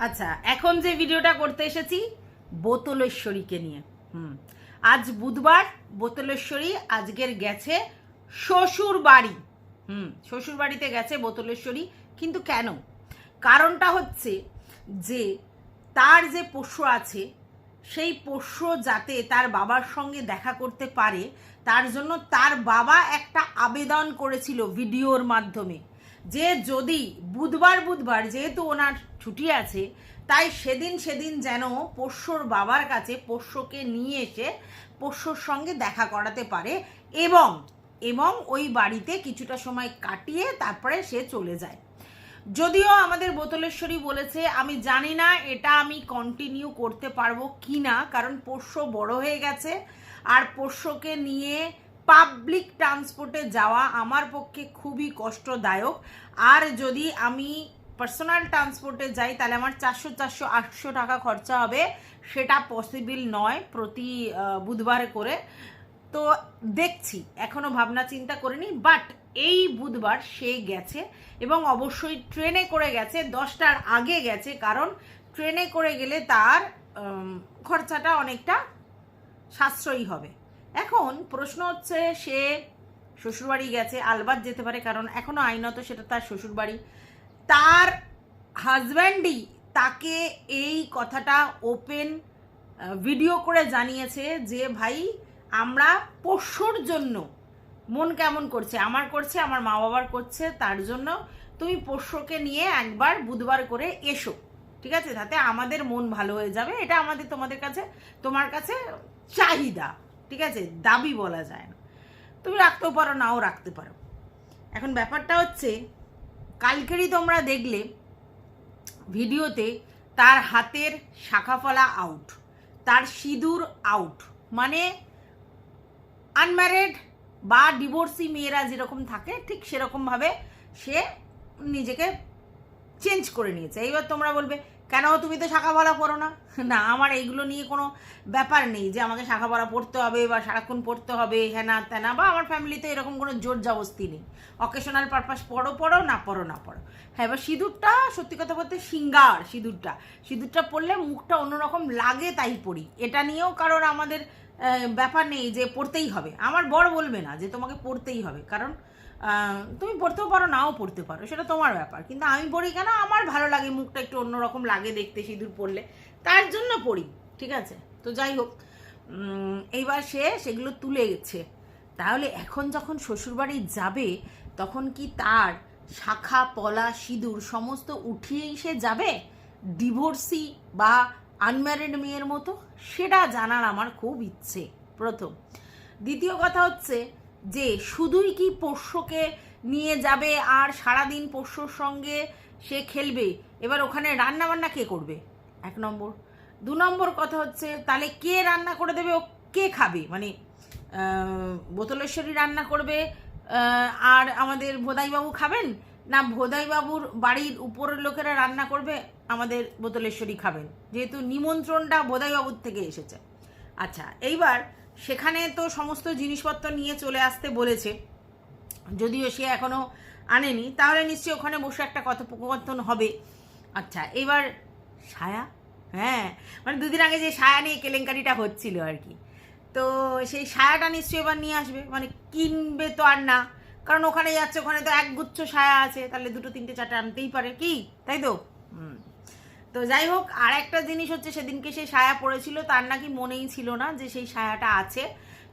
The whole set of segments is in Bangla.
আচ্ছা এখন যে ভিডিওটা করতে এসেছি, বোতলেশ্বরীকে নিয়ে। হুম। আজ বুধবার, বোতলেশ্বরী আজকের গেছে শ্বশুর বাড়ি হুম শ্বশুর বাড়িতে গেছে বোতলেশ্বরী, কিন্তু কেন? কারণটা হচ্ছে যে, তার যে পোষ্য আছে, সেই পোষ্য যাতে তার বাবার সঙ্গে দেখা করতে পারে, তার জন্য তার বাবা একটা আবেদন করেছিল ভিডিওর মাধ্যমে। যে যদি বুধবার বুধবার যেহেতু ওনার ছুটি আছে, তাই সেদিন সেদিন যেন পোষ্যর বাবার কাছে পোষ্যকে নিয়ে এসে পোষ্যর সঙ্গে দেখা করাতে পারে এবং এবং ওই বাড়িতে কিছুটা সময় কাটিয়ে তারপরে সে চলে যায়। যদিও আমাদের বোতলেশ্বরী বলেছে, আমি জানি না এটা আমি কন্টিনিউ করতে পারব কি না কারণ পোষ্য বড় হয়ে গেছে, আর পোষ্যকে নিয়ে পাবলিক ট্রান্সপোর্টে যাওয়া আমার পক্ষে খুবই কষ্টদায়ক। আর যদি আমি পার্সোনাল ট্রান্সপোর্টে যাই, তাহলে আমার চারশো চারশো, আটশো টাকা খরচা হবে। সেটা পসিবল নয় প্রতি বুধবারে করে। তো দেখছি, এখনও ভাবনা চিন্তা করিনি বাট এই বুধবার সে গেছে এবং অবশ্যই ট্রেনে করে গেছে, দশটার আগে গেছে, কারণ ট্রেনে করে গেলে তার খরচাটা অনেকটা সাশ্রয়ী হবে। এখন প্রশ্ন হচ্ছে, সে শ্বশুরবাড়ি গেছে, আলবাত যেতে পারে, কারণ এখনও আইনত সেটা তার শ্বশুরবাড়ি। তার হাজব্যান্ডই তাকে এই কথাটা ওপেন ভিডিও করে জানিয়েছে যে, ভাই, আমরা পোষ্যর জন্য মন কেমন করছে? আমার করছে, আমার মা বাবার করছে, তার জন্য তুমি পোষ্যকে নিয়ে একবার বুধবার করে এসো, ঠিক আছে? তাতে আমাদের মন ভালো হয়ে যাবে। এটা আমাদের তোমাদের কাছে, তোমার কাছে চাহিদা। ঠিক আছে? দাবি বলা যায় না। তুমি রাখতেও পারো, নাও রাখতে পারো। এখন ব্যাপারটা হচ্ছে, কালকেরই তোমরা দেখলে ভিডিওতে তার হাতের শাখাফলা আউট তার সিঁদুর আউট মানে আনম্যারিড বা ডিভোর্সি মেয়েরা যেরকম থাকে, ঠিক সেরকমভাবে সে নিজেকে চেঞ্জ করে নিয়েছে। এইবার তোমরা বলবে কেন তুমি তো শাখা পড়া পড়ো না? না, আমার এইগুলো নিয়ে কোনো ব্যাপার নেই যে আমাকে শাখা পড়া পড়তে হবে বা সারাক্ষণ পড়তে হবে হ্যানা ত্যানা বা আমার ফ্যামিলিতে এরকম কোনো জোর জবস্তি নেই। অকেশনাল পারপাস পড়ো পড়ো, না পড়ো না পড়ো। হ্যাঁ এবার সিঁদুরটা, সত্যি কথা বলতে সিঙ্গার সিঁদুরটা। সিঁদুরটা পড়লে মুখটা অন্যরকম লাগে তাই পড়ি। এটা নিয়েও কারোর আমাদের ব্যাপার নেই যে পড়তেই হবে। আমার বর বলবে না যে তোমাকে পড়তেই হবে। কারণ তুমি পড়তেও পারো, নাও পড়তে পারো, সেটা তোমার ব্যাপার। কিন্তু আমি পড়ি কেন? আমার ভালো লাগে, মুখটা একটু অন্যরকম লাগে দেখতে সিঁদুর পরলে তার জন্য পড়ি, ঠিক আছে? তো যাই হোক এইবার সে সেগুলো তুলে গেছে। তাহলে এখন যখন শ্বশুরবাড়ি যাবে, তখন কি তার শাখা, পলা, সিঁদুর সমস্ত উঠিয়েই সে যাবে? ডিভোর্সি বা আনম্যারিড মেয়ের মতো? সেটা জানার আমার খুব ইচ্ছে, প্রথম। দ্বিতীয় কথা হচ্ছে যে শুধুই কি পোষ্যকে নিয়ে যাবে আর সারাদিন পোষ্যর সঙ্গে সে খেলবে? এবার ওখানে রান্না বান্না কে করবে? এক নম্বর। দু নম্বর কথা হচ্ছে, তাহলে কে রান্না করে দেবে ও কে খাবে? মানে বোতলেশ্বরী রান্না করবে আর আমাদের ভোদাইবাবু খাবেন? না, ভোদাইবাবুর বাড়ির উপরের লোকেরা রান্না করবে, আমাদের বোতলেশ্বরী খাবেন? যেহেতু নিমন্ত্রণটা ভোদাইবাবুর থেকে এসেছে। আচ্ছা এইবার সেখানে তো সমস্ত জিনিসপত্র নিয়ে চলে আসতে বলেছে। যদিও সে এখনও আনেনি, তাহলে নিশ্চয়ই ওখানে বসে একটা কথোপকথন হবে। আচ্ছা এবার সায়া? হ্যাঁ মানে দুদিন আগে যে সায়া নিয়ে কেলেঙ্কারিটা হচ্ছিল আর কি। তো সেই সায়াটা নিশ্চয়ই এবার নিয়ে আসবে। মানে কিনবে তো আর না। কারণ ওখানে যাচ্ছে, ওখানে তো একগুচ্ছ সায়া আছে। তাহলে দুটো, তিনটে, চারটে আনতেই পারে। কি? তাই তো? তো যাই হোক আর একটা জিনিস হচ্ছে সেদিনকে সে সায়া পড়েছিল, তার নাকি মনেই ছিল না যে সেই সায়াটা আছে।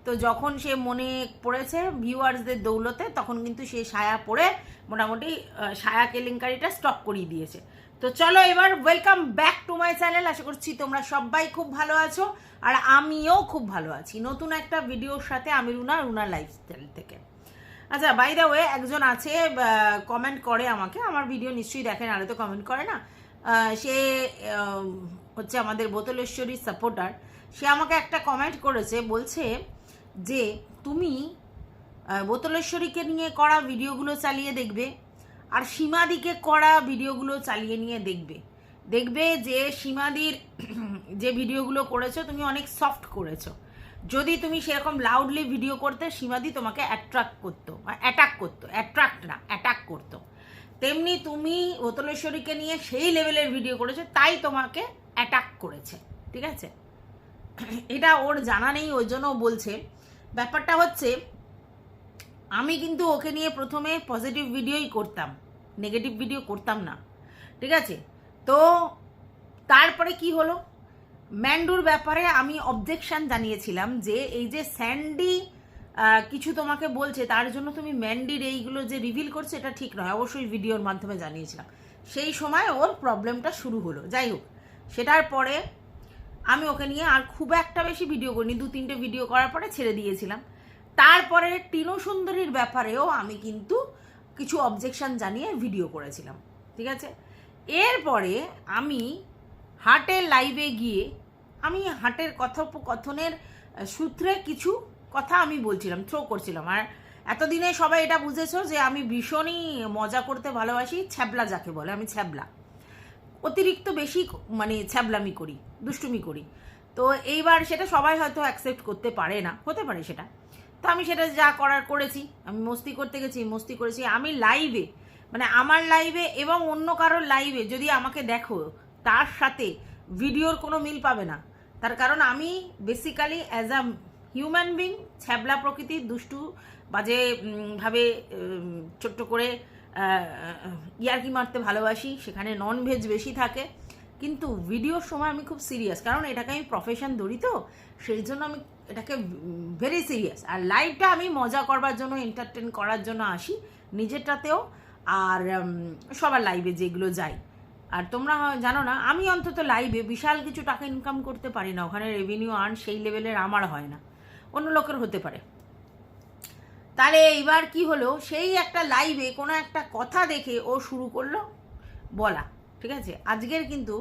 তো যখন সে মনে পড়েছে ভিউয়ার্সদের দৌলতে, তখন কিন্তু সে সায়া পরে মোটামুটি সায়া কেলেঙ্কারিটা স্টপ করিয়ে দিয়েছে। তো চলো এবার welcome back to my channel আশা করছি তোমরা সবাই খুব ভালো আছো, আর আমিও খুব ভালো আছি। নতুন একটা ভিডিওর সাথে আমি রুনা রুনা লাইফস্টাইল থেকে। আচ্ছা বাই দ্য ওয়ে একজন আছে কমেন্ট করে আমাকে, আমার ভিডিও নিশ্চয়ই দেখেন আরে তো কমেন্ট করে না। সে হচ্ছে আমাদের বোতলেশ্বরীর সাপোর্টার সে আমাকে একটা কমেন্ট করেছে, বলছে যে, তুমি বোতলেশ্বরীকে নিয়ে করা ভিডিওগুলো চালিয়ে দেখবে আর সীমাদিকে করা ভিডিওগুলো চালিয়ে নিয়ে দেখবে। দেখবে যে সীমাদির যে ভিডিওগুলো করেছ, তুমি অনেক সফট করেছ। যদি তুমি সেরকম লাউডলি ভিডিও করতে, সীমাদি তোমাকে অ্যাট্রাক্ট করতো অ্যাটাক করতো অ্যাট্রাক্ট না অ্যাটাক করতো। তেমনি তুমি বোতলেশ্বরীকে নিয়ে সেই লেভেলের ভিডিও করেছ, তাই তোমাকে অ্যাটাক করেছে, ঠিক আছে? এটা ওর জানা নেই, ওই জন্য বলছে। ব্যাপারটা হচ্ছে, আমি কিন্তু ওকে নিয়ে প্রথমে পজিটিভ ভিডিওই করতাম নেগেটিভ ভিডিও করতাম না, ঠিক আছে? তো তারপরে কি হলো? ম্যান্ডুর ব্যাপারে আমি অবজেকশন জানিয়েছিলাম যে, এই যে স্যান্ডি কিছু তোমাকে বলছে, তার জন্য তুমি ম্যান্ডির এইগুলো যে রিভিল করছে, এটা ঠিক নয়। অবশ্যই ভিডিওর মাধ্যমে জানিয়েছিলাম। সেই সময় ওর প্রবলেমটা শুরু হলো। যাই হোক, সেটার পরে আমি ওকে নিয়ে আর খুব একটা বেশি ভিডিও করিনি, দু তিনটে ভিডিও করার পরে ছেড়ে দিয়েছিলাম। তারপরে টিনু সুন্দরীর ব্যাপারেও আমি কিন্তু কিছু অবজেকশন জানিয়ে ভিডিও করেছিলাম। ঠিক আছে? এরপরে আমি হাটের লাইভে গিয়ে, আমি হাটের কথোপকথনের সূত্রে কিছু কথা আমি বলছিলাম থ্রো করছিলাম। আর এতদিনে সবাই এটা বুঝেছ যে আমি ভীষণই মজা করতে ভালোবাসি, ছ্যাবলা যাকে বলে, আমি ছ্যাবলা। অতিরিক্ত বেশি মানে ছ্যাবলামি করি, দুষ্টুমি করি। তো এইবার সেটা সবাই হয়তো অ্যাকসেপ্ট করতে পারে না, হতে পারে সেটা। তো আমি সেটা যা করার করেছি, আমি মস্তি করতে গেছি, মস্তি করেছি। আমি লাইভে মানে আমার লাইভে এবং অন্য কারোর লাইভে যদি আমাকে দেখো, তার সাথে ভিডিওর কোনো মিল পাবে না। তার কারণ আমি basically as a human being ছ্যাবলা প্রকৃতির দুষ্টু, বাজে ভাবে ছোট্ট করে ইয়ার্কি মারতে ভালোবাসি, সেখানে নন ভেজ বেশি থাকে। কিন্তু ভিডিওর সময় আমি খুব সিরিয়াস কারণ এটাকে আমি প্রফেশন ধরি তো, সেই জন্য আমি এটাকে ভেরি সিরিয়াস আর লাইভটা আমি মজা করবার জন্য এন্টারটেন করার জন্য আসি, নিজেরটাতেও। আর সবার লাইভে যেগুলো যাই আর তোমরা জানো না, আমি অন্তত লাইভে বিশাল কিছু টাকা ইনকাম করতে পারি না, ওখানে রেভিনিউ আর্ন সেই লেভেলের আমার হয় না। অন্য লোকের হতে পারে। তাহলে এইবার কি হলো? সেই একটা লাইভে কোনো একটা কথা দেখে ও শুরু করল, বলা, ঠিক আছে? আজকের কিন্তু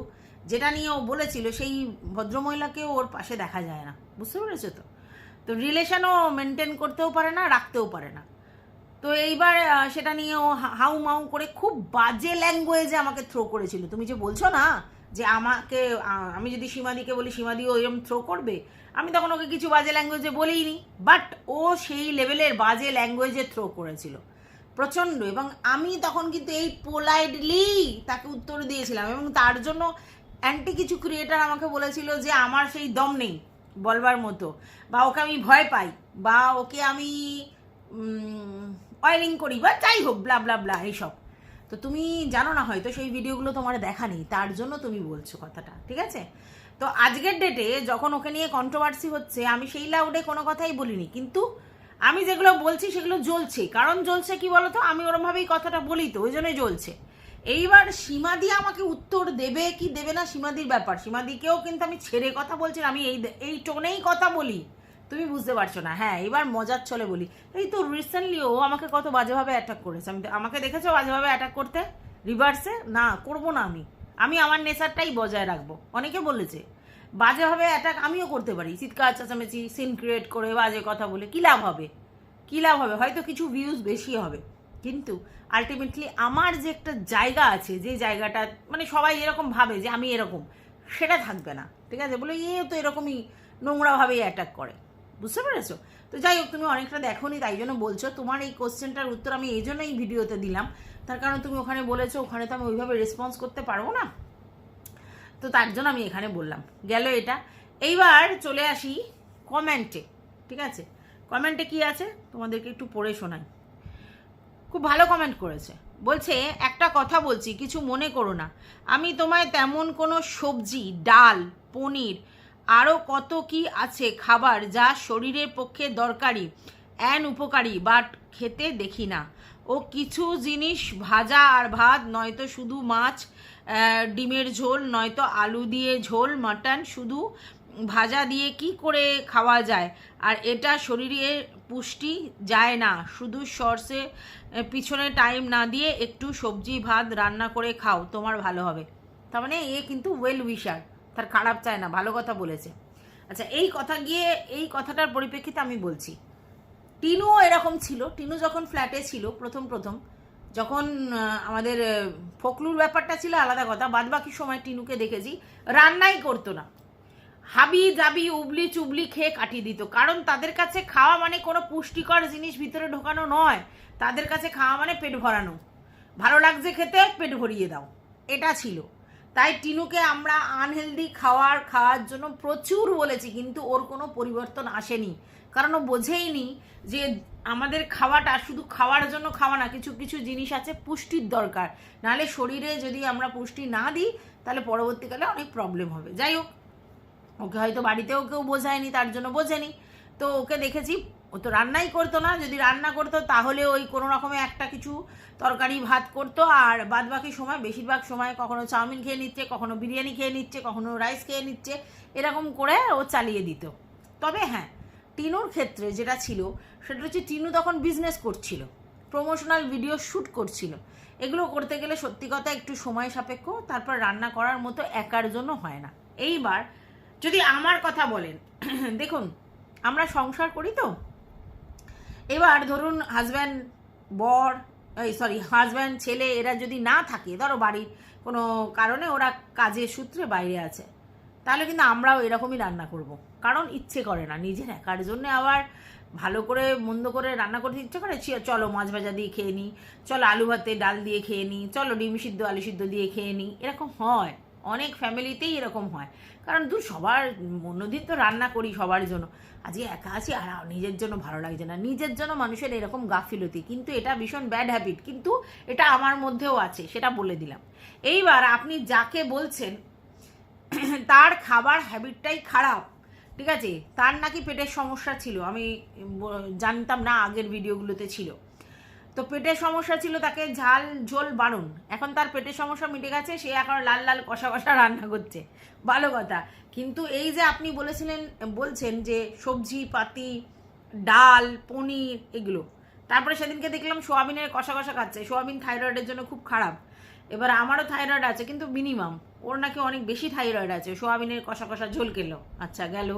যেটা নিয়ে ও বলেছিল, সেই ভদ্রমহিলাকেও ওর পাশে দেখা যায় না। বুঝতে পেরেছ তো? তো রিলেশনও মেনটেন করতেও পারে না, রাখতেও পারে না। তো এইবার সেটা নিয়ে ও হাউ মাউ করে খুব বাজে ল্যাঙ্গুয়েজে আমাকে থ্রো করেছিল। তুমি যে বলছো না যে আমাকে আমি যদি সীমাদিকে বলি, সীমাদিও এরকম থ্রো করবে? আমি তখন ওকে কিছু বাজে ল্যাঙ্গুয়েজে বলিনি বাট ও সেই লেভেলের বাজে ল্যাঙ্গুয়েজে থ্রো করেছিল। প্রচণ্ড, এবং আমি তখন কিন্তু এই পোলাইটলি তাকে উত্তর দিয়েছিলাম, এবং তার জন্য অ্যান্টি কিছু ক্রিয়েটার আমাকে বলেছিল যে আমার সেই দম নেই বলবার মতো, বা ওকে আমি ভয় পাই, বা ওকে আমি অয়েলিং করি, বা যাই হোক ব্লা ব্লা ব্লা এইসব। তো তুমি জানো না হয়তো সেই ভিডিওগুলো তোমার দেখা নেই, তার জন্য তুমি বলছো কথাটা, ঠিক আছে? তো আজকের ডেটে যখন ওকে নিয়ে কন্ট্রোভার্সি হচ্ছে, আমি সেই লাউডে কোনো কথাই বলিনি। কিন্তু আমি যেগুলো বলছি সেগুলো জ্বলছে। কারণ জ্বলছে কি বলতো? আমি ওরমভাবেই কথাটা বলি তো, ওই জন্যই জ্বলছে। এইবার সীমাদি আমাকে উত্তর দেবে কি দেবে না সীমাদির ব্যাপার। সীমাদিকেও কিন্তু আমি ছেড়ে কথা বলছি আমি এই এই টোনেই কথা বলি। তুমি বুঝতে পারছ না। হ্যাঁ এবার মজার চলে বলি। এই তো রিসেন্টলি ও আমাকে কত বাজেভাবে অ্যাটাক করেছে। আমি আমাকে দেখেছ বাজেভাবে অ্যাটাক করতে? রিভার্সে না, করব না আমি। আমি আমার নেচারটাই বজায় রাখব। অনেকে বলেছে, বাজেভাবে অ্যাটাক আমিও করতে পারি। চিৎকার, চেঁচামেচি সিন ক্রিয়েট করে বাজে কথা বলে কী লাভ হবে? কী লাভ হবে? হয়তো কিছু ভিউজ বেশি হবে। কিন্তু আলটিমেটলি আমার যে একটা জায়গা আছে, যে জায়গাটা মানে সবাই এরকম ভাবে যে আমি এরকম, সেটা থাকবে না। ঠিক আছে? বলে, এ তো এরকমই নোংরাভাবেই অ্যাটাক করে। বুঝতে পেরেছ? তো যাই হোক, তুমি অনেকটা দেখোনি, তাই জন্য বলছো, তোমার এই কোশ্চেনটার উত্তর আমি এই জন্য এই ভিডিওতে দিলাম। তার কারণ তুমি ওখানে বলেছ, ওখানে তো আমি ওইভাবে রেসপন্স করতে পারব না। তো তার জন্য আমি এখানে বললাম, গেল এটা। এইবার চলে আসি কমেন্টে ঠিক আছে? কমেন্টে কি আছে? তোমাদেরকে একটু পড়ে শোনাই। খুব ভালো কমেন্ট করেছে। বলছে, একটা কথা বলছি, কিছু মনে করো না। আমি তোমায় তেমন কোনো সবজি, ডাল, পনির আরও কত কি আছে খাবার যা শরীরের পক্ষে দরকারি অ্যান উপকারী বাট খেতে দেখি না। ও কিছু জিনিস ভাজা আর ভাত, নয়তো শুধু মাছ ডিমের ঝোল, নয়তো আলু দিয়ে ঝোল, মাটন, শুধু ভাজা দিয়ে কি করে খাওয়া যায়? আর এটা শরীরে পুষ্টি যায় না, শুধু সর্ষে পিছনে টাইম না দিয়ে একটু সবজি, ভাত রান্না করে খাও, তোমার ভালো হবে। তার মানে এ কিন্তু ওয়েল উইশার তার খারাপ চায় না, ভালো কথা বলেছে। আচ্ছা এই কথা গিয়ে, এই কথাটার পরিপ্রেক্ষিতে আমি বলছি। টিনুও এরকম ছিল। টিনু যখন ফ্ল্যাটে ছিল, প্রথম প্রথম, যখন আমাদের ফকলুর ব্যাপারটা ছিল আলাদা কথা বাদ বাকি সময় টিনুকে দেখেছি, রান্নাই করতো না। হাবি জাবি, উবলি চুবলি খেয়ে কাটিয়ে দিত। কারণ তাদের কাছে খাওয়া মানে কোনো পুষ্টিকর জিনিস ভিতরে ঢোকানো নয়। তাদের কাছে খাওয়া মানে পেট ভরানো। ভালো লাগছে খেতে, পেট ভরিয়ে দাও। এটা ছিল। তাই টিনুকে আমরা আনহেলদি খাওয়ার খাওয়ার জন্য প্রচুর বলেছি, কিন্তু ওর কোনো পরিবর্তন আসেনি। কারণ ও বোঝেইনি যে আমাদের খাওয়াটা শুধু খাওয়ার জন্য খাওয়া না, কিছু কিছু জিনিস আছে পুষ্টির দরকার। নাহলে শরীরে যদি আমরা পুষ্টি না দিই, তাহলে পরবর্তীকালে অনেক প্রবলেম হবে। যাই হোক, ওকে হয়তো বাড়িতেও কেউ বোঝায়নি, তার জন্য বোঝেনি। তো ওকে দেখেছি, ও তো রান্নাই করতো না। যদি রান্না করতো, তাহলে ওই কোনো রকমে একটা কিছু তরকারি, ভাত করতো। আর বাদ বাকি সময়, বেশিরভাগ সময় কখনো চাউমিন খেয়ে নিচ্ছে, কখনো বিরিয়ানি খেয়ে নিচ্ছে, কখনো রাইস খেয়ে নিচ্ছে, এরকম করে ও চালিয়ে দিত। তবে হ্যাঁ টিনুর ক্ষেত্রে যেটা ছিল, সেটা হচ্ছে টিনু তখন বিজনেস করছিল প্রমোশনাল ভিডিও শ্যুট করছিল। এগুলো করতে গেলে সত্যি কথা একটু সময় সাপেক্ষ, তারপর রান্না করার মতো একার জন্য হয় না। এইবার যদি আমার কথা বলেন, দেখুন, আমরা সংসার করি তো। এবার ধরুন হাজব্যান্ড বর, এই সরি হাজব্যান্ড ছেলে, এরা যদি না থাকে, ধরো বাড়ির কোনো কারণে ওরা কাজের সূত্রে বাইরে আছে, তাহলে কিন্তু আমরাও এরকমই রান্না করব। কারণ ইচ্ছে করে না নিজের একার জন্য আবার ভালো করে, মন্দ করে রান্না করতে ইচ্ছে করে? চলো মাছ ভাজা দিয়ে খেয়ে নিই। চলো আলু ভাতে ডাল দিয়ে খেয়ে নিই। চলো ডিম সিদ্ধ, আলু সিদ্ধ দিয়ে খেয়ে নিই। এরকম হয়। অনেক ফ্যামিলিতেই এরকম হয়। কারণ দু সবার, অন্যদিন তো রান্না করি সবার জন্য। আজকে একা আছি, আর নিজের জন্য ভালো লাগছে না। নিজের জন্য মানুষের এরকম গাফিলতি। কিন্তু এটা ভীষণ ব্যাড হ্যাবিট কিন্তু এটা আমার মধ্যেও আছে, সেটা বলে দিলাম। এইবার আপনি যাকে বলছেন, তার খাবার হ্যাবিটটাই খারাপ। ঠিক আছে? তার নাকি পেটের সমস্যা ছিল। আমি জানতাম না আগের ভিডিওগুলোতে ছিল। তো পেটের সমস্যা ছিল তাকে ঝাল, ঝোল বারণ। এখন তার পেটের সমস্যা মিটে গেছে, সে এখন লাল লাল কষা কষা রান্না করছে। ভালো কথা। কিন্তু এই যে আপনি বলেছিলেন, বলছেন যে সবজি, পাতি, ডাল, পনির, এগুলো। তারপরে সেদিনকে দেখলাম সোয়াবিনের কষা কষা খাচ্ছে। সোয়াবিন থাইরয়েডের জন্য খুব খারাপ। এবার আমারও থাইরয়েড আছে, কিন্তু মিনিমাম ওর নাকি অনেক বেশি থাইরয়েড আছে, সোয়াবিনের কষা কষা ঝোল খেলো। আচ্ছা গেল।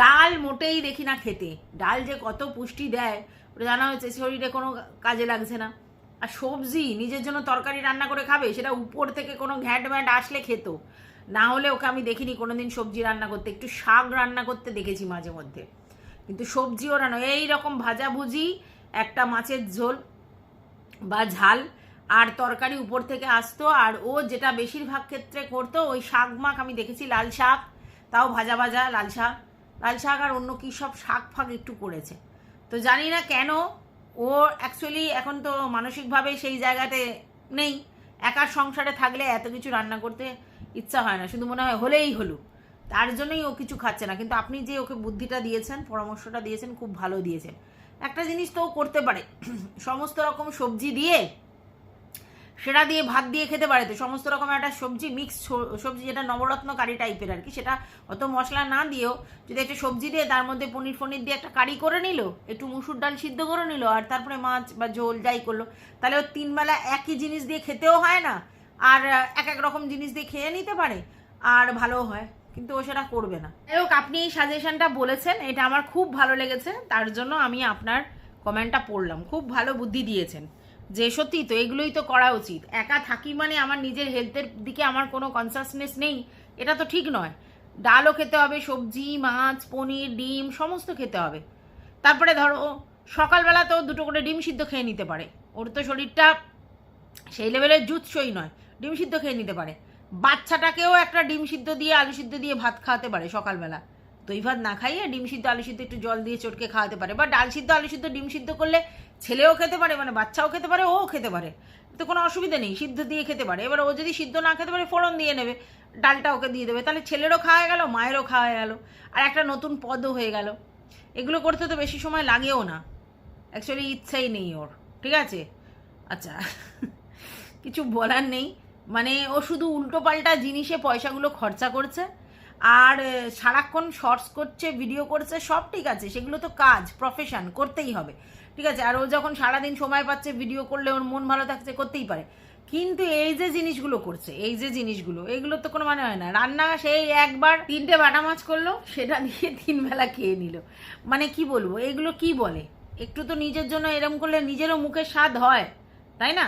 ডাল মোটেই দেখি না খেতে। ডাল যে কত পুষ্টি দেয়, ওটা জানা হয়েছে, শরীরে কোনো কাজে লাগছে না। আর সবজি নিজের জন্য তরকারি রান্না করে খাবে, সেটা উপর থেকে কোনো ঘ্যাট ম্যাট আসলে খেত। না হলে ওকে আমি দেখিনি কোনোদিন সবজি রান্না করতে। একটু শাক রান্না করতে দেখেছি মাঝে মধ্যে। কিন্তু সবজিও রান্না এই রকম ভাজাভুজি, একটা মাছের ঝোল বা ঝাল আর তরকারি উপর থেকে আসতো, আর ও যেটা বেশিরভাগ ক্ষেত্রে করতো, ওই শাক মাখ আমি দেখেছি, লাল শাক, তাও ভাজা ভাজা লাল শাক। লাল শাক আর অন্য কী সব শাক ফাক একটু করেছে। তো জানি না কেন, ও অ্যাকচুয়ালি এখন তো মানসিকভাবে সেই জায়গাতে নেই। একার সংসারে থাকলে এত কিছু রান্না করতে ইচ্ছা হয় না, শুধু মনে হয় হলেই হলো। তার জন্যই ও কিছু খাচ্ছে না। কিন্তু আপনি যে ওকে বুদ্ধিটা দিয়েছেন, পরামর্শটা দিয়েছেন, খুব ভালো দিয়েছেন। একটা জিনিস তো করতে পারে। সমস্ত রকম সবজি দিয়ে সেটা দিয়ে ভাত দিয়ে খেতে পারে তো, সমস্ত রকম একটা সবজি মিক্স সবজি যেটা নবরত্ন কারি টাইপের আর কি, সেটা অত মশলা না দিয়েও যদি একটা সবজি দিয়ে তার মধ্যে পনির ফনির দিয়ে একটা কারি করে নিল, একটু মুসুর ডাল সিদ্ধ করে নিল আর তারপরে মাছ বা ঝোল যাই করল, তাহলে ও তিনবেলা একই জিনিস দিয়ে খেতেও হয় না, আর এক এক রকম জিনিস দিয়ে খেয়ে নিতে পারে, আর ভালো হয়, কিন্তু ও সেটা করবে না। যাই হোক আপনি এই সাজেশনটা বলেছেন, এটা আমার খুব ভালো লেগেছে, তার জন্য আমি আপনার কমেন্টটা পড়লাম, খুব ভালো বুদ্ধি দিয়েছেন। যে সত্যি তো এগুলোই তো করা উচিত। একা থাকি মানে আমার নিজের হেলথের দিকে আমার কোনো কনসাসনেস নেই, এটা তো ঠিক নয়। ডালও খেতে হবে, সবজি, মাছ, পনির, ডিম, সমস্ত খেতে হবে। তারপরে ধরো, সকালবেলা তো দুটো করে ডিম সিদ্ধ খেয়ে নিতে পারে। ওর তো শরীরটা সেই লেভেলের জুৎসই নয়, ডিম সিদ্ধ খেয়ে নিতে পারে। বাচ্চাটাকেও একটা ডিম সিদ্ধ দিয়ে, আলু সিদ্ধ দিয়ে ভাত খাওয়াতে পারে সকালবেলা। দই ভাত না খাইয়ে ডিম সিদ্ধ, আলু সিদ্ধ একটু জল দিয়ে চটকে খাওয়াতে পারে। বা ডাল সিদ্ধ, আলু সিদ্ধ ডিম সিদ্ধ করলে ছেলেও খেতে পারে মানে বাচ্চাও খেতে পারে ও খেতে পারে। তো কোনো অসুবিধা নেই, সিদ্ধ দিয়ে খেতে পারে। এবার ও যদি সিদ্ধ না খেতে পারে, ফোড়ন দিয়ে নেবে, ডালটা ওকে দিয়ে দেবে। তাহলে ছেলেরও খাওয়া গেল, মায়েরও খাওয়া গেল, আর একটা নতুন পদও হয়ে গেল। এগুলো করতে তো বেশি সময় লাগেও না। অ্যাকচুয়ালি ইচ্ছাই নেই ওর, ঠিক আছে? আচ্ছা কিছু বলার নেই। মানে ও শুধু উল্টো পাল্টা জিনিসে পয়সাগুলো খরচা করছে আর সারাক্ষণ শর্টস করছে ভিডিও করছে, সব ঠিক আছে, সেগুলো তো কাজ প্রফেশন করতেই হবে। ঠিক আছে, আর ও যখন সারাদিন সময় পাচ্ছে ভিডিও করলে ওর মন ভালো থাকছে, করতেই পারে। কিন্তু এই যে জিনিসগুলো করছে, এই যে জিনিসগুলো, এগুলো তো কোনো মানে হয় না। রান্না সেই একবার তিনটে বাটা মাছ করল, সেটা দিয়ে তিন বেলা খেয়ে নিল। মানে কি বলব, এগুলো কি বলে? একটু তো নিজের জন্য এরম করলে নিজেরও মুখের স্বাদ হয়, তাই না?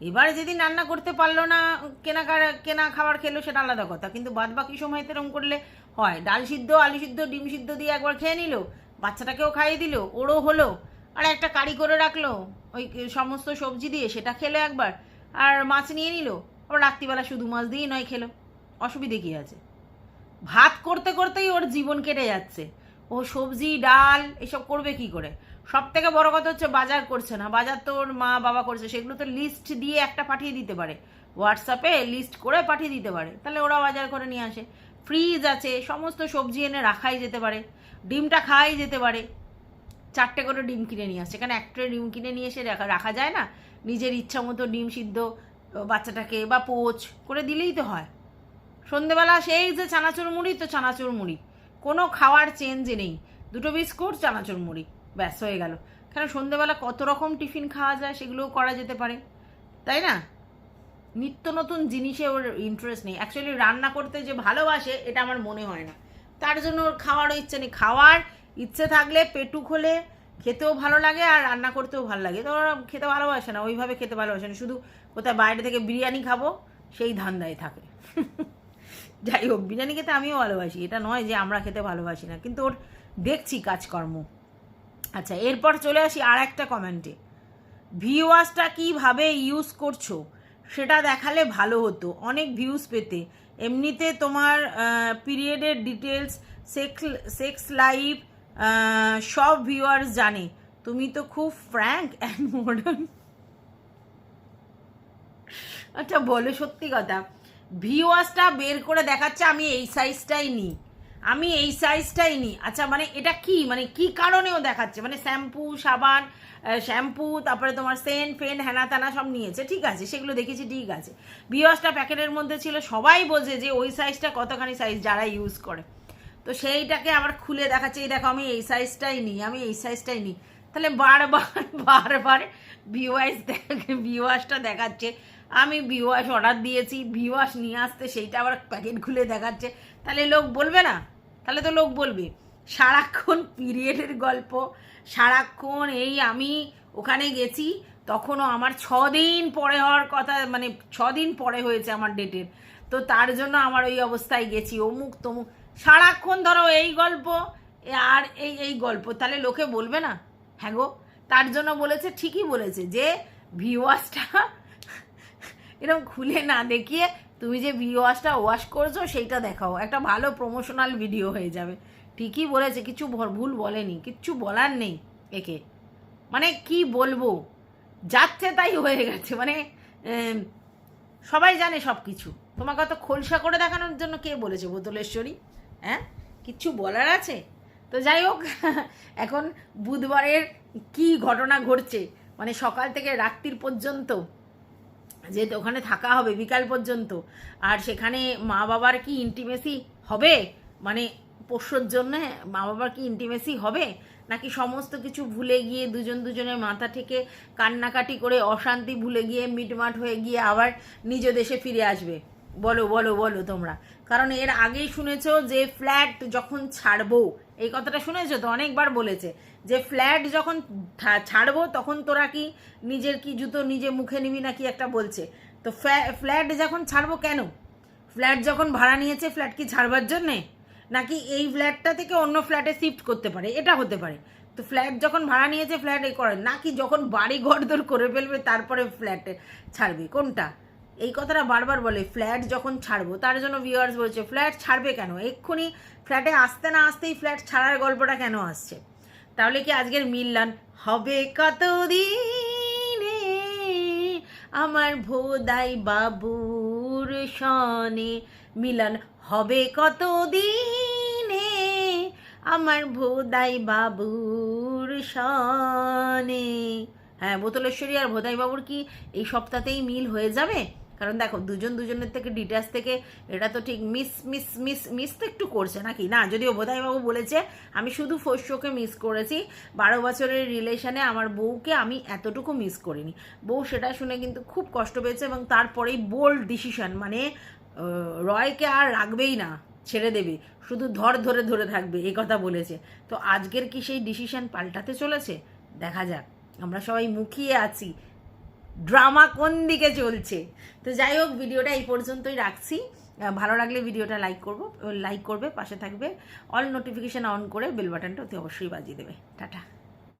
এবার যেদিন রান্না করতে পারল না, কেনা কেনা খাবার খেলো সেটা আলাদা কথা। কিন্তু বাদ বাকি সময় তো এরকম করলে হয়। ডাল সিদ্ধ, আলু সিদ্ধ, ডিম সিদ্ধ দিয়ে একবার খেয়ে নিল, বাচ্চাটাকেও খাইয়ে দিল, ওরও হলো, আর একটা কারি করে রাখল, ওই সমস্ত সবজি দিয়ে সেটা খেলো একবার, আর মাছ নিয়ে নিল, আবার রাত্রিবেলা শুধু মাছ দিয়েই নয় খেলো। অসুবিধে কী আছে? ভাত করতে করতেই ওর জীবন কেটে যাচ্ছে। ও সবজি, ডাল, এসব করবে কি করে? সব থেকে বড় কথা হচ্ছে বাজার করছে না। বাজার তো ওর মা বাবা করছে। সেগুলো তো লিস্ট দিয়ে একটা পাঠিয়ে দিতে পারে। হোয়াটসঅ্যাপে লিস্ট করে পাঠিয়ে দিতে পারে। তাহলে ওরা বাজার করে নিয়ে আসে। ফ্রিজ আছে, সমস্ত সবজি এনে রাখাই যেতে পারে। ডিমটা খাওয়াই যেতে পারে। চারটে করে ডিম কিনে নিয়ে আসছে কারণ একটা ডিম কিনে নিয়ে এসে রাখা রাখা যায় না? নিজের ইচ্ছা মতো ডিম সিদ্ধ বাচ্চাটাকে বা পোচ করে দিলেই তো হয়। সন্ধেবেলা সেই যে চানাচুর মুড়ি তো চানাচুর মুড়ি কোনো খাওয়ার চেঞ্জ নেই। দুটো বিস্কুট চানাচুর মুড়ি ব্যাস, হয়ে গেল। কেন সন্ধেবেলা কত রকম টিফিন খাওয়া যায় সেগুলোও করা যেতে পারে, তাই না? নিত্য নতুন জিনিসে ওর ইন্টারেস্ট নেই। অ্যাকচুয়ালি রান্না করতে যে ভালোবাসে, এটা আমার মনে হয় না। তার জন্য ওর খাওয়ারও ইচ্ছে নেই। খাওয়ার ইচ্ছে থাকলে পেটুক হলে খেতেও ভালো লাগে আর রান্না করতেও ভালো লাগে। তো ওরা খেতে ভালোবাসে না, ওইভাবে খেতে ভালোবাসে না। শুধু কোথায় বাইরে থেকে বিরিয়ানি খাব, সেই ধান্দায় থাকে। যাই হোক, বিরিয়ানি খেতে আমিও ভালোবাসি। এটা নয় যে আমরা খেতে ভালোবাসি না, কিন্তু ওর দেখছি কাজকর্ম। আচ্ছা এরপর চলে আসি আর একটা কমেন্টে। ভিউয়ার্সটা কীভাবে ইউজ করছ? সেটা দেখালে ভালো হতো। অনেক ভিউজ পেতে। এমনিতে তোমার পিরিয়ডের ডিটেলস সেক্স সেক্স লাইফ সব ভিউয়ার্স জানে। তুমি তো খুব ফ্র্যাঙ্ক অ্যান্ড মডার্ন আচ্ছা বলো সত্যি কথা। ভিউয়ার্সটা বের করে দেখাচ্ছে, আমি এই সাইজটাই নিই। আমি এই সাইজটাই নিই আচ্ছা মানে এটা কি? মানে কি কারণেও দেখাচ্ছে? মানে শ্যাম্পু সাবান শ্যাম্পু তারপরে তোমার সেন্ট ফেন হ্যানা তানা সব নিয়েছে। ঠিক আছে, সেগুলো দেখেছি, ঠিক আছে। ভিউয়ার্সটা প্যাকেটের মধ্যে ছিল, সবাই বোঝে যে ওই সাইজটা কতখানি সাইজ যারা ইউজ করে। তো সেইটাকে আবার খুলে দেখাচ্ছে, এই দেখো, আমি এই সাইজটাই নিই আমি এই সাইজটাই নিই তাহলে বারবার বারবার ভিওয়াইস ভিওয়াসটা দেখাচ্ছে। আমি ভিওয়াস অর্ডার দিয়েছি ভিওয়াস নিয়ে আসতে সেইটা আবার প্যাকেট খুলে দেখাচ্ছে। তাহলে লোক বলবে না? তাহলে তো লোক বলবে, সারাক্ষণ পিরিয়ডের গল্প, সারাক্ষণ এই আমি ওখানে গেছি, তখনও আমার ছদিন পরে হওয়ার কথা মানে ছদিন পরে হয়েছে আমার ডেটের। তো তার জন্য আমার ওই অবস্থায় গেছি, অমুক তমুক। সারাক্ষণ ধরো এই গল্প আর এই এই গল্প, তাহলে লোকে বলবে না? হ্যাঁ গো, তার জন্য বলেছে, ঠিকই বলেছে যে ভিওয়াসটা এরকম খুলে না দেখিয়ে তুমি যে ভিওয়াসটা ওয়াশ করছ, সেইটা দেখাও। একটা ভালো প্রমোশনাল ভিডিও হয়ে যাবে। ঠিকই বলেছে, কিছু ভুল বলেনি, কিচ্ছু বলার নেই একে। মানে কি বলব? যাচ্ছে তাই হয়ে গেছে। মানে সবাই জানে সব কিছু তোমাকে অত খোলসা করে দেখানোর জন্য কে বলেছে, বোতলেশ্বরী? হ্যাঁ? কিচ্ছু বলার আছে? তো যাই হোক, এখন বুধবারের কি ঘটনা ঘটছে? মানে সকাল থেকে রাত্রির পর্যন্ত যে ওখানে থাকা হবে বিকাল পর্যন্ত। আর সেখানে মা বাবার কি ইন্টিমেসি হবে? মানে পোষ্যর জন্যে মা বাবার কি ইন্টিমেসি হবে? নাকি সমস্ত কিছু ভুলে গিয়ে দুজন দুজনের মাথা থেকে কান্নাকাটি করে অশান্তি ভুলে গিয়ে মিটমাট হয়ে গিয়ে আবার নিজ দেশে ফিরে আসবে? বলো বলো বলো তোমরা। কারণ এর আগেই শুনেছ যে ফ্ল্যাট যখন ছাড়বো, এই কথাটা শুনেছো তো? অনেকবার বলেছে। যে ফ্ল্যাট যখন ছাড়বো, তখন তোরা কি নিজের কি জুতো নিজে মুখে নিবি নাকি একটা বলছে? তো ফ্ল্যাট যখন ছাড়বো কেন? ফ্ল্যাট যখন ভাড়া নিয়েছে, ফ্ল্যাট কি ছাড়বার জন্যে? নাকি এই ফ্ল্যাটটা থেকে অন্য ফ্ল্যাটে শিফট করতে পারে? এটা হতে পারে। তো ফ্ল্যাট যখন ভাড়া নিয়েছে, ফ্ল্যাট এই করে। নাকি যখন বাড়ি ঘর দর করে ফেলবে, তারপরে ফ্ল্যাটে ছাড়বে? কোনটা? এই কথাটা বারবার বলে, ফ্ল্যাট যখন ছাড়বো, তার জন্য ভিউয়ার্স বলছে, ফ্ল্যাট ছাড়বে কেন? এক্ষুনি ফ্ল্যাটে আসতে না আসতেই ফ্ল্যাট ছাড়ার গল্পটা কেন আসছে? তাহলে কি আজকের মিললান হবে কত দিনে আমার ভোদাই বাবুর সনে মিলন হবে কত দিনে আমার ভোদাই বাবুর সনে। হ্যাঁ বোতলেশ্বরী আর ভোদাই বাবুর কি এই সপ্তাহতেই মিল হয়ে যাবে? কারণ দেখো, দুজন দুজনের থেকে ডিটেলস থেকে এটা তো ঠিক মিস মিস মিস মিস তো একটু করছে নাকি? না, যদিও বোধাইবাবু বলেছে, আমি শুধু ফোর্সোকে মিস করেছি। বারো বছরের রিলেশনে আমার বউকে আমি এতটুকু মিস করিনি। বউ সেটা শুনে কিন্তু খুব কষ্ট পেয়েছে এবং তারপরেই বোল্ড ডিসিশন মানে রয়কে আর রাখবেই না, ছেড়ে দেবে। শুধু ধর ধরে ধরে থাকবে, এই কথা বলেছে। তো আজকের কি সেই ডিসিশন পাল্টাতে চলেছে? দেখা যাক। আমরা সবাই মুখিয়ে আছি। ড্রামা কোন দিকে চলছে? তো যাই হোক, ভিডিওটা এই পর্যন্তই রাখছি। ভালো লাগলে ভিডিওটা লাইক করব লাইক করবে, পাশে থাকবে। অল নোটিফিকেশান অন করে বেল বাটনটা অতি অবশ্যই বাজিয়ে দেবে। টাটা।